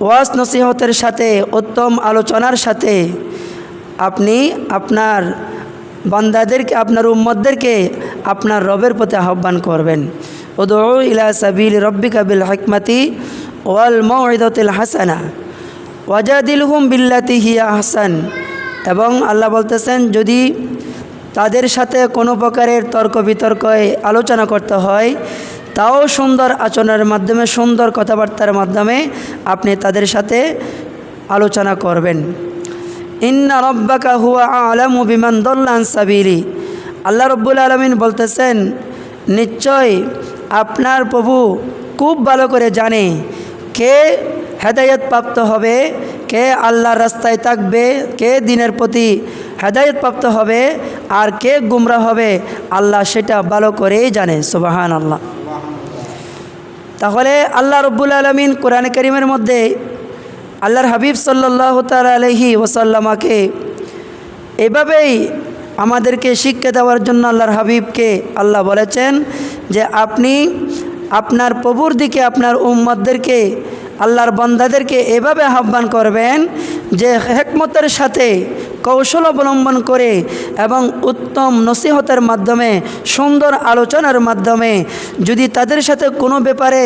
ওয়াজ নসিহতের সাথে, উত্তম আলোচনার সাথে আপনি আপনার বান্দাদেরকে, আপনার উম্মদদেরকে আপনার রবের প্রতি আহ্বান করবেন। উদৌ ইলা সাবিল রব্বিকা বিল হিকমতি ওয়াল মৌদাতিল হাসানা। ওয়াজাদিল হুম বিল্লাতি হিয়া হাসান। এবং আল্লাহ বলতেছেন, যদি তাদের সাথে কোনো প্রকারের তর্ক বিতর্কে আলোচনা করতে হয় তাও সুন্দর আচরণের মাধ্যমে, সুন্দর কথাবার্তার মাধ্যমে আপনি তাদের সাথে আলোচনা করবেন। ইন্না রব্বাকা হুয়া আলামু বিমান দল্লান সাবিরি আল্লাহ রব্বুল আলমিন বলতেছেন, নিশ্চয় আপনার প্রভু খুব ভালো করে জানে কে হেদায়ত প্রাপ্ত হবে, কে আল্লাহর রাস্তায় থাকবে, কে দিনের প্রতি হেদায়ত প্রাপ্ত হবে, আর কে গুমরা হবে, আল্লাহ সেটা ভালো করেই জানে। সুবাহান আল্লাহ তাহলে আল্লাহ রব্বুল আলমিন কোরআন করিমের মধ্যে আল্লাহর হাবিব সাল্লাহ তাল আলহি ওসাল্লামাকে এভাবেই আমাদেরকে শিক্ষা দেওয়ার জন্য আল্লাহর হাবিবকে আল্লাহ বলেছেন যে আপনি আপনার প্রভুর দিকে, আপনার উম্মদদেরকে আল্লাহর বন্দাদেরকে এভাবে আহ্বান করবেন যে হেকমতের সাথে কৌশল অবলম্বন করে এবং উত্তম নসিহতের মাধ্যমে, সুন্দর আলোচনার মাধ্যমে যদি তাদের সাথে কোনো ব্যাপারে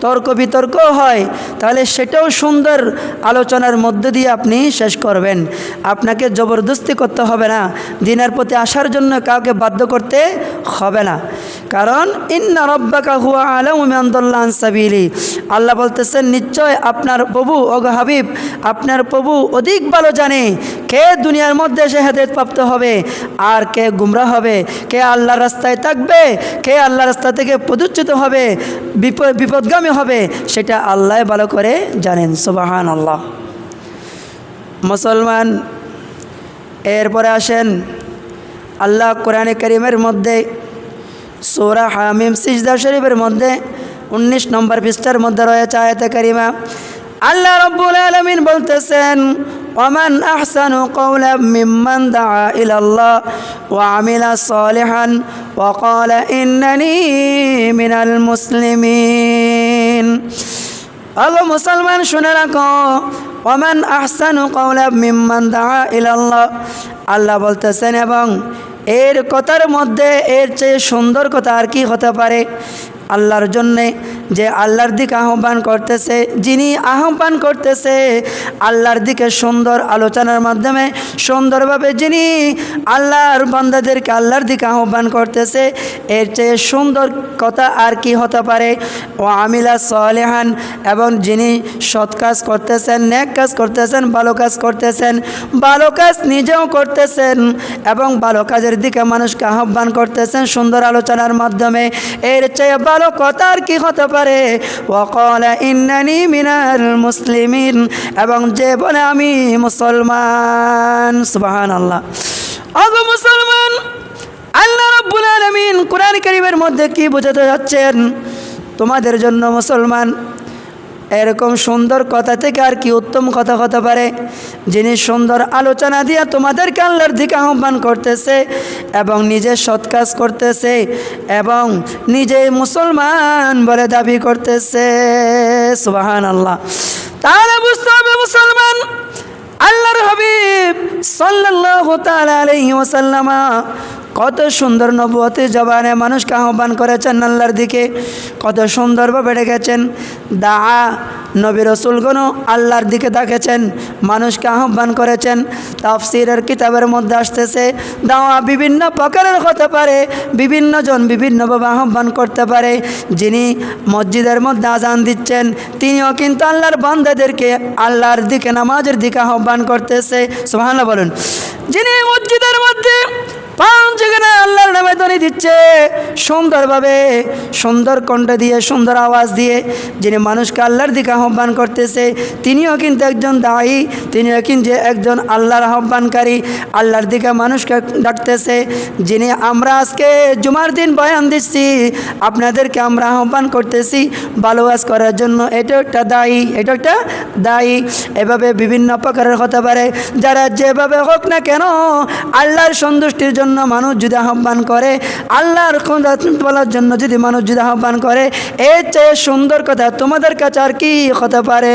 তর্ক বিতর্ক হয়, তাহলে সেটাও সুন্দর আলোচনার মধ্য দিয়ে আপনি শেষ করবেন। আপনাকে জবরদস্তি করতে হবে না। দিনের প্রতি আসার জন্য কাউকে বাধ্য করতে হবে না। কারণ, ইন্না রব্বাকা হুয়া আলম সাবিলি। আল্লাহ বলতেছেন, নিশ্চয় আপনার প্রভু, ওগ হাবিব, আপনার প্রভু অধিক ভালো জানে কে দুনিয়ার মধ্যে সে হেদায়ত প্রাপ্ত হবে। আর কে গুমরা হবে, কে আল্লাহর রাস্তায় থাকবে, কে আল্লাহ রাস্তা থেকে প্রদুচ্চিত হবে, বিপদ, বিপদগামী হবে, সেটা আল্লাহ ভালো করে জানেন। সুবাহান আল্লাহ মুসলমান, এরপরে আসেন আল্লাহ কোরআনে করিমের মধ্যে, সোরা হামিম সিজদা শরীফের মধ্যে, উনিশ নম্বর পৃষ্ঠার মধ্যে রয়েছে আয়তে করিমা, আল্লাহ রব্বুল আলমিন বলতেছেন ওমান আহসানু কৌলা মিম্মান দা ইলাল্লাহ وعمل صالحا وقال إنني من المسلمين আল্লাহ মুসলমান শুনে রাখো ওমান আহসানু কৌলা মিম্মান দা ইলাল্লাহ আল্লাহ বলতেছেন এবং এর কথার মধ্যে এর চেয়ে সুন্দর কথা আর কি হতে পারে আল্লাহর জন্যে যে আল্লাহর দিকে আহ্বান করতেছে, যিনি আহ্বান করতেছে, আল্লাহর দিকে সুন্দর আলোচনার মাধ্যমে, সুন্দরভাবে যিনি আল্লাহর বান্দাদেরকে আল্লাহর দিকে আহ্বান করতেছে, এর চেয়ে সুন্দর কথা আর কি হতে পারে? ও আমিলা সলেহান, এবং যিনি সৎ কাজ করতেছেন, ন্যাক কাজ করতেছেন, ভালো কাজ করতেছেন, ভালো কাজ নিজেও করতেছেন, এবং ভালো কাজের দিকে মানুষকে আহ্বান করতেছেন সুন্দর আলোচনার মাধ্যমে, এর চেয়ে ভালো কথা আর কি হতে পারে? ওকল ইন্নানি মিনাল মুসলিমিন এবং যে বলে, আমি মুসলমান সুবাহান আল্লাহ অগ মুসলমান, আল্লাহ রব্বুল আলমিন কোরআন করিমের মধ্যে কি বুঝাতে যাচ্ছেন? তোমাদের জন্য মুসলমান এরকম সুন্দর কথা থেকে আর কি উত্তম কথা হতে পারে। যিনি সুন্দর আলোচনা দিয়ে তোমাদেরকে আল্লাহর দিকে আহ্বান করতেছে এবং নিজে সৎ কাজ করতেছে এবং নিজে মুসলমান বলে দাবি করতেছে। সুবাহান আল্লাহ তাহলে বুঝতে হবে মুসলমান, আল্লাহর হাবিব তাআলা আলাইহি ওয়াসাল্লামা কত সুন্দর নবুয়তের জবানে মানুষকে আহ্বান করেছেন আল্লাহর দিকে, কত সুন্দরভাবে ডেকেছেন। দা নবী রসুলগণও আল্লাহর দিকে ডাকেছেন মানুষকে আহ্বান করেছেন। তাফসিরের কিতাবের মধ্যে আসতেছে, দাওয়া বিভিন্ন প্রকারের হতে পারে, বিভিন্ন জন বিভিন্নভাবে আহ্বান করতে পারে। যিনি মসজিদের মধ্যে আজান দিচ্ছেন, তিনিও কিন্তু আল্লাহর বান্দাদেরকে আল্লাহর দিকে, নামাজের দিকে আহ্বান করতেছে। সোহানা বলুন। যিনি দিচ্ছে। সুন্দরভাবে সুন্দর কণ্ঠ দিয়ে, সুন্দর আওয়াজ দিয়ে যিনি মানুষকে আল্লাহর দিকে আহ্বান করতেছে, তিনিও কিন্তু একজন দায়ী, তিনিও কিন্তু একজন আল্লাহর আহ্বানকারী, আল্লাহর দিকে মানুষকে ডাকতেছে। যিনি আমরা আজকে জুমার দিন বয়ান দিচ্ছি, আপনাদেরকে আমরা আহ্বান করতেছি ভালো করার জন্য। এটা একটা দায়ী এটা একটা দায়ী। এভাবে বিভিন্ন প্রকারের হতে পারে। যারা যেভাবে হোক না কেন, আল্লাহর সন্তুষ্টির জন্য মানুষ যদি আহ্বান করে আল্লাহর খোঁজা বলার জন্য যদি মানুষ যদি আহ্বান করে, এর চেয়ে সুন্দর কথা তোমাদের কাছে আর কি হতে পারে?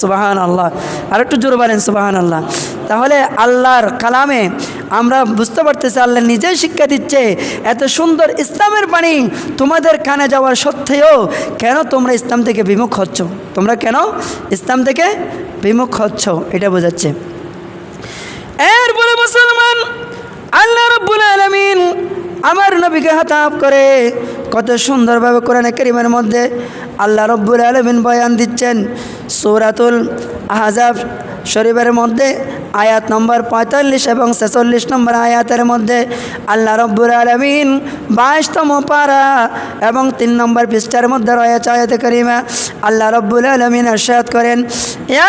সুবাহান আল্লাহ আর একটু জোর বলেন সুবাহান আল্লাহ তাহলে আল্লাহর কালামে আমরা বুঝতে পারতেছি, আল্লাহ নিজেই শিক্ষা দিচ্ছে, এত সুন্দর ইসলামের বাণী তোমাদের কানে যাওয়ার সত্ত্বেও কেন তোমরা ইসলাম থেকে বিমুখ হচ্ছ? তোমরা কেন ইসলাম থেকে বিমুখ হচ্ছ? এটা বোঝাচ্ছে। এরপরে মুসলমান আল্লাহ রব্বুল আলমিন আমার নবীকে হাতাপ করে। কত সুন্দরভাবে কোরআনে করিমের মধ্যে আল্লাহ রব্বুল আলমিন বয়ান দিচ্ছেন। সৌরাতুল আহজাব শরীফের মধ্যে আয়াত নম্বর পঁয়তাল্লিশ এবং ছেচল্লিশ নম্বর আয়াতের মধ্যে আল্লাহ রব্বুল আলমিন বাইশতম পারা এবং তিন নম্বর পৃষ্ঠার মধ্যে রয়েছে আয়াত করিমা, আল্লাহ রব্বুল আলমিন আরশাদ করেন, ইয়া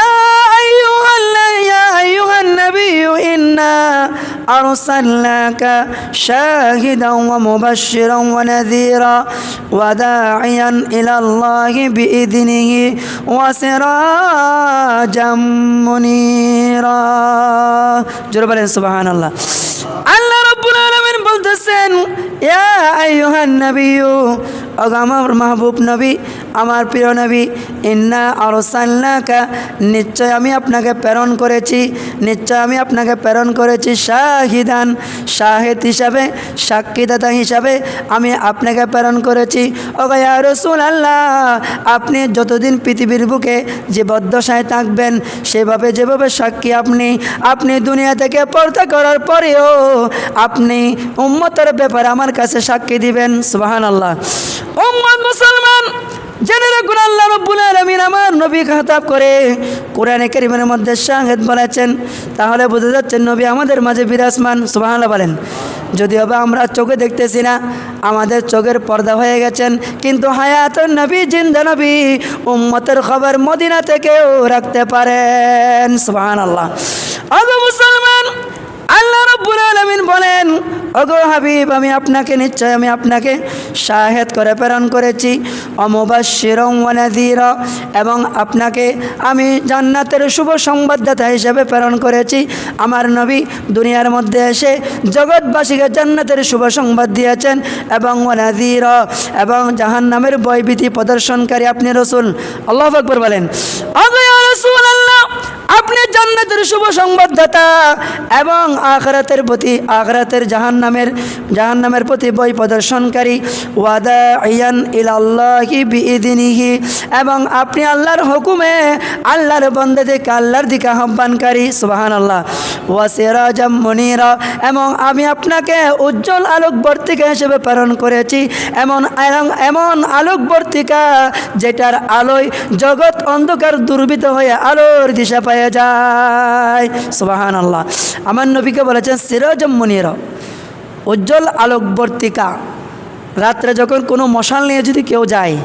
আইয়ুহাল্লা- ইয়া আইয়ুহান নাবিয়্যু, ইন্না আরসালনাকা শাহিদান ওয়া মুবাশশিরান জোরে বলেন সুবাহান আল্লাহ আল্লাহ রব্বুল আলামিন বলতেছেন, ইয়া আইয়ুহান নাবিয়্যু ও আমার মাহবুব নবী, আমার প্রিয় নবী ইন্না আরসালনাকা নিশ্চয় আমি আপনাকে প্রেরণ করেছি। নিশ্চয় আমি আপনাকে প্রেরণ করেছি শাহিদান। শাহেদ হিসাবে, সাক্ষীদাতা হিসাবে আমি আপনাকে প্রেরণ করেছি। ওগো ইয়া রসুল আল্লাহ আপনি যতদিন পৃথিবীর বুকে যে বদ্ধসায় থাকবেন, সেভাবে যেভাবে সাক্ষী আপনি আপনি দুনিয়া থেকে পর্দা করার পরেও আপনি উম্মতের ব্যাপারে আমার কাছে সাক্ষী দিবেন। সুবাহান আল্লাহ মুসলমান, জেনে রাখুন আল্লাহ রব্বুল আমার নবী খাতাব করে কোরআনে কারিমের মধ্যে সাংঘেদ বলেছেন তাহলে বোঝা যাচ্ছে নবী আমাদের মাঝে বিরাজমান সুবাহান্লাহ বলেন। যদিও বা আমরা চোখে দেখতেছি না, আমাদের চোখের পর্দা হয়ে গেছেন, কিন্তু হায়াত নবী, জিন্দা নবী, উম্মতের খবর মদিনা থেকেও রাখতে পারেন সুবাহান আল্লাহ রব্বুল আলমিন বলেন ওগো হাবিব, আমি আপনাকে নিশ্চয়, আমি আপনাকে শাহেদ করে প্রেরণ করেছি। অমবাসিরং এবং আপনাকে আমি জান্নাতের শুভ সংবাদদাতা হিসেবে প্রেরণ করেছি। আমার নবী দুনিয়ার মধ্যে এসে জগৎবাসীকে জান্নাতের শুভ সংবাদ দিয়েছেন। এবং ওয়ানাদির এবং জাহান নামের বয়ভীতি প্রদর্শনকারী আপনি রসুল। আল্লাহ আকবর বলেন ওগো ইয়া রসুল আল্লাহ আপনি জান্নাতের শুভ সংবাদদাতা এবং আখরাতের প্রতি, আখরাতের জাহান নামের জাহান নামের প্রতি বই প্রদর্শনকারী ওয়াদা ইয়ান ইলাল্লাহি বিইদিনিহি এবং আপনি আল্লাহর হুকুমে আল্লাহর বন্দে থেকে আল্লাহর দিকে আহ্বানকারী সুবাহান আল্লাহ ওয়াসিরাজাম মনিরা এবং আমি আপনাকে উজ্জ্বল আলোকবর্তিকা হিসেবে প্রেরণ করেছি এমন এমন- এমন আলোকবর্তিকা যেটার আলোয় জগৎ অন্ধকার দুর্বৃত হয়ে আলোর দিশা পেয়ে যায়। সুবাহান আল্লাহ আমার নবীকে বলেছেন সিরাজম মনির, উজ্জ্বল আলোকবর্তিকা। রাত্রে যখন কোনো মশাল নিয়ে যদি কেউ যায়,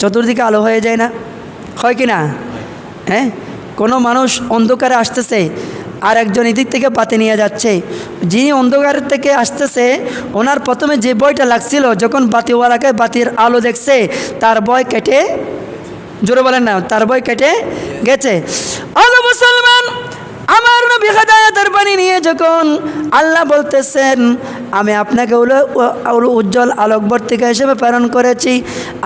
চতুর্দিকে আলো হয়ে যায় না? হয় কি না? হ্যাঁ? কোনো মানুষ অন্ধকারে আসতেছে, আর একজন এদিক থেকে পাতে নিয়ে যাচ্ছে। যিনি অন্ধকার থেকে আসতেছে, ওনার প্রথমে যে বইটা লাগছিল, যখন বাতিওয়ালাকে বাতির আলো দেখছে, তার বয় কেটে, জোরে বলেন না, তার বই কেটে গেছে আলো মুসলমান আমার নবী হেদায়াতের বাণী নিয়ে যখন আল্লাহ বলতেছেন, আমি আপনাকে উজ্জ্বল আলোকবর্তিকা হিসেবে প্রেরণ করেছি।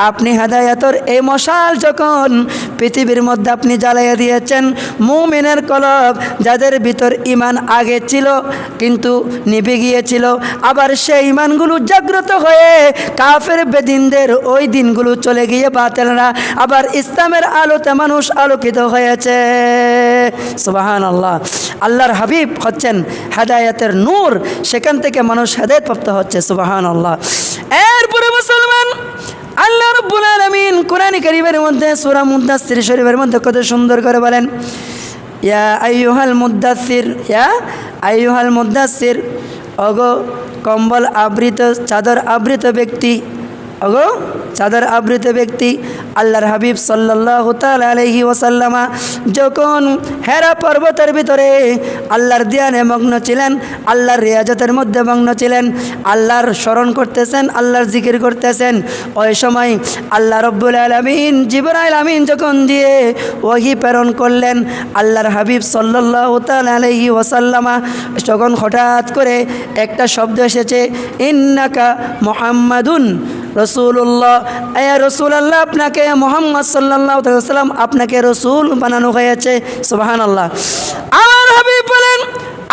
আপনি হেদায়তর এই মশাল যখন পৃথিবীর মধ্যে আপনি জ্বালাইয়া দিয়েছেন। মুমিনের কলব যাদের ভিতর ইমান আগে ছিল, কিন্তু নিভে গিয়েছিল, আবার সেই ইমানগুলো জাগ্রত হয়ে কাফের বেদিনদের ওই দিনগুলো চলে গিয়ে বাতেলরা, আবার ইসলামের আলোতে মানুষ আলোকিত হয়েছে। সুবাহান আল্লাহ আল্লাহর হাবিব হচ্ছেন হেদায়তের নূর, সেখান থেকে মানুষ হেদায়ত হচ্ছে সুবাহান আল্লাহ এরপরে আল্লাহ রব্বুল আলমিন কোরআন কারীমের মধ্যে, সুরা মুদাসির শরীফের মধ্যে কত সুন্দর করে বলেন, ইয়া আইয়ুহাল মুদাসির ইয়া আইয়ুহাল মুদাসির অগো কম্বল আবৃত, চাদর আবৃত ব্যক্তি অগো চাদর আবৃত ব্যক্তি, আল্লাহর হাবিব সাল্লাহ আলহি ওসাল্লামা যখন হেরা পর্বতের ভিতরে আল্লাহর দিয়ানে মগ্ন ছিলেন, আল্লাহর রিয়াজতের মধ্যে মগ্ন ছিলেন, আল্লাহর স্মরণ করতেছেন, আল্লাহর জিকির করতেছেন, ওই সময় আল্লাহ রব্বুল আলমিন, জিবরাইল আমিন যখন দিয়ে ওহি প্রেরণ করলেন, আল্লাহর হাবিব সাল্লাহ আলহি ওসাল্লামা তখন হঠাৎ করে একটা শব্দ এসেছে, ইন্নাকা মোহাম্মদুন রসুল্লাহ এ রসুল আল্লাহ আপনাকে মোহাম্মদ সাল্লাহ সাল্লাম আপনাকে রসুল বানানো হয়েছে। সুবাহান আল্লাহ আমার হাবিব বলেন,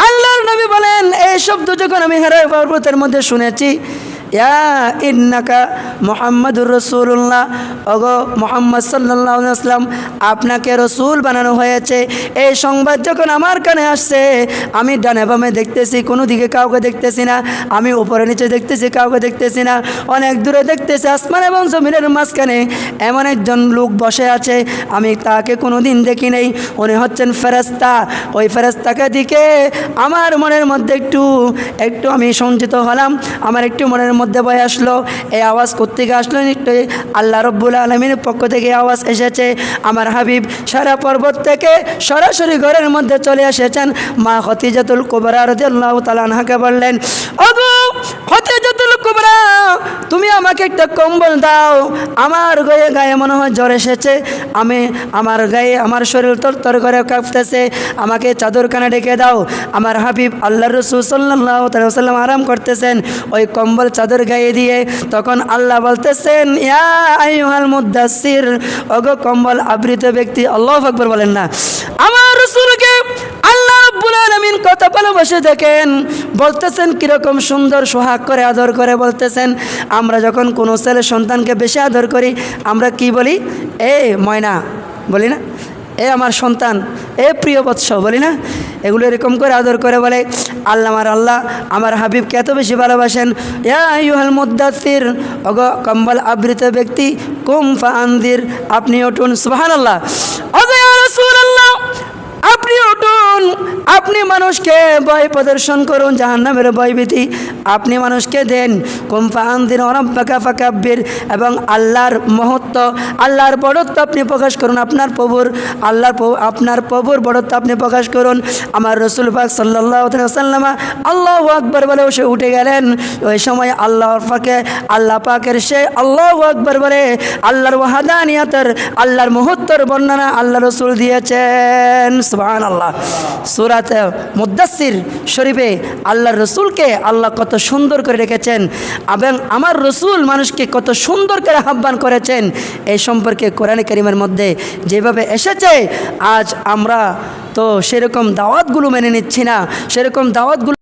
আল্লাহর নবী বলেন, এই শব্দ যখন আমি হেরাই পর্বতের মধ্যে শুনেছি মোহাম্মদুর রসুল্লাহ অগো মোহাম্মদ সাল্লাহ আসলাম আপনাকে রসুল বানানো হয়েছে। এই সংবাদ যখন আমার কানে আসছে, আমি ডানে বামে দেখতেছি, কোনো দিকে কাউকে দেখতেছি না। আমি উপরে নিচে দেখতেছি, কাউকে দেখতেছি না। অনেক দূরে দেখতেছি, আসমান এবং জমিনের মাঝখানে এমন একজন লোক বসে আছে। আমি তাকে কোনো দিন দেখি নেই। উনি হচ্ছেন ফেরেস্তা ওই ফেরেস্তাকে দিকে আমার মনের মধ্যে একটু একটু আমি সঞ্চিত হলাম। আমার একটু মনের মধ্যে বয়ে আসলো, এই আওয়াজ কোথেকে আসলো নিশ্চয়ই? আল্লাহ রব্বুল আলমীর পক্ষ থেকে আওয়াজ এসেছে। আমার হাবিব সারা পর্বত থেকে সরাসরি ঘরের মধ্যে চলে এসেছেন। মা হতিজাতুল কুবরা রদি আল্লাহ তালানহাকে বললেন কুবরা তুমি আমাকে একটা কম্বল দাও। আমার গায়ে গায়ে মনে হয় জ্বর এসেছে। আমি আমার গায়ে, আমার শরীর তর তর করে কাঁপতেছে। আমাকে চাদর কানে ডেকে দাও। আমার হাবিব আল্লাহ রসুল সাল্লাহ সাল্লাম আরাম করতেছেন। ওই কম্বল চাদর গায়ে দিয়ে তখন আল্লাহ বলতেছেন, ইয়া মুদাসির ওগো কম্বল আবৃত ব্যক্তি, আল্লাহ আকবর বলেন না। আমার আল্লাহ রব্বুল আলমিন কত ভালোবাসে দেখেন। বলতেছেন কীরকম সুন্দর সোহাগ করে আদর করে বলতেছেন। আমরা যখন কোনো ছেলে সন্তানকে বেশি আদর করি, আমরা কি বলি? এ ময়না, বলি না? এ আমার সন্তান, এ প্রিয় বৎস, বলি না? এগুলো এরকম করে আদর করে বলে, আল্লাহ আমার আল্লাহ, আমার হাবিবকে এত বেশি ভালোবাসেন। ইয়া ইউহাল মুদাসির অগ কম্বল আবৃত ব্যক্তি, কুম ফা আন্দির আপনি উঠুন আল্লাহ আল্লাহ আপনি উঠুন আপনি মানুষকে ভয় প্রদর্শন করুন, জাহান্নামের ভয়ভীতি। আপনি মানুষকে দেন কুম্ফা আন্দিন অরম্পাকা ফাকাব্বির। এবং আল্লাহর মহত্ব, আল্লাহর বড়ত্ব আপনি প্রকাশ করুন, আপনার প্রভুর, আল্লাহর আপনার প্রভুর বড়ত্ব আপনি প্রকাশ করুন। আমার রসুল পাক সাল্লাহ সাল্লামা আল্লাহ আকবর বলে সে উঠে গেলেন। ওই সময় আল্লাহর ফাঁকে, আল্লাহ পাকের সে আল্লাহ আকবর বলে আল্লাহর ওয়াহাদানিয়াতের, আল্লাহর মুহূর্তর বর্ণনা আল্লাহ রসুল দিয়েছেন। সুবহান আল্লাহ সুরাত মুদাসির শরীফে আল্লাহর রসুলকে আল্লাহ কত সুন্দর করে রেখেছেন এবং আমার রসুল মানুষকে কত সুন্দর করে আহ্বান করেছেন। এই সম্পর্কে কোরআন করিমের মধ্যে যেভাবে এসেছে, আজ আমরা তো সেরকম দাওয়াতগুলো মেনে নিচ্ছি না, সেরকম দাওয়াতগুলো